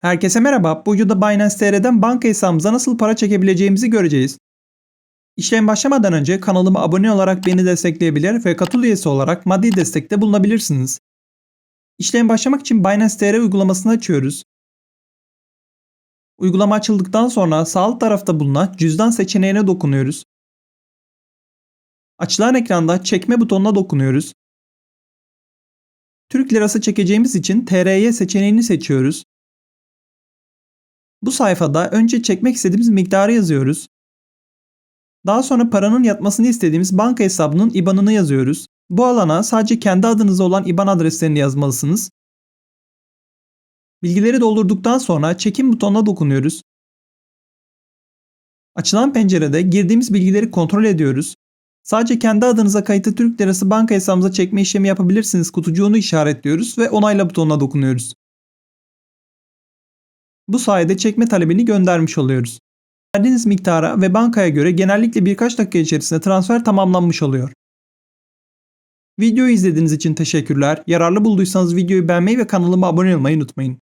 Herkese merhaba. Bu videoda Binance TR'den banka hesabımıza nasıl para çekebileceğimizi göreceğiz. İşlem başlamadan önce kanalıma abone olarak beni destekleyebilir ve katıl üyesi olarak maddi destekte bulunabilirsiniz. İşlem başlamak için Binance TR uygulamasını açıyoruz. Uygulama açıldıktan sonra sağ alt tarafta bulunan cüzdan seçeneğine dokunuyoruz. Açılan ekranda çekme butonuna dokunuyoruz. Türk lirası çekeceğimiz için TRY seçeneğini seçiyoruz. Bu sayfada önce çekmek istediğimiz miktarı yazıyoruz. Daha sonra paranın yatmasını istediğimiz banka hesabının IBAN'ını yazıyoruz. Bu alana sadece kendi adınıza olan IBAN adreslerini yazmalısınız. Bilgileri doldurduktan sonra çekim butonuna dokunuyoruz. Açılan pencerede girdiğimiz bilgileri kontrol ediyoruz. Sadece kendi adınıza kayıtlı Türk Lirası banka hesabımıza çekme işlemi yapabilirsiniz kutucuğunu işaretliyoruz ve onayla butonuna dokunuyoruz. Bu sayede çekme talebini göndermiş oluyoruz. Verdiğiniz miktara ve bankaya göre genellikle birkaç dakika içerisinde transfer tamamlanmış oluyor. Videoyu izlediğiniz için teşekkürler. Yararlı bulduysanız videoyu beğenmeyi ve kanalıma abone olmayı unutmayın.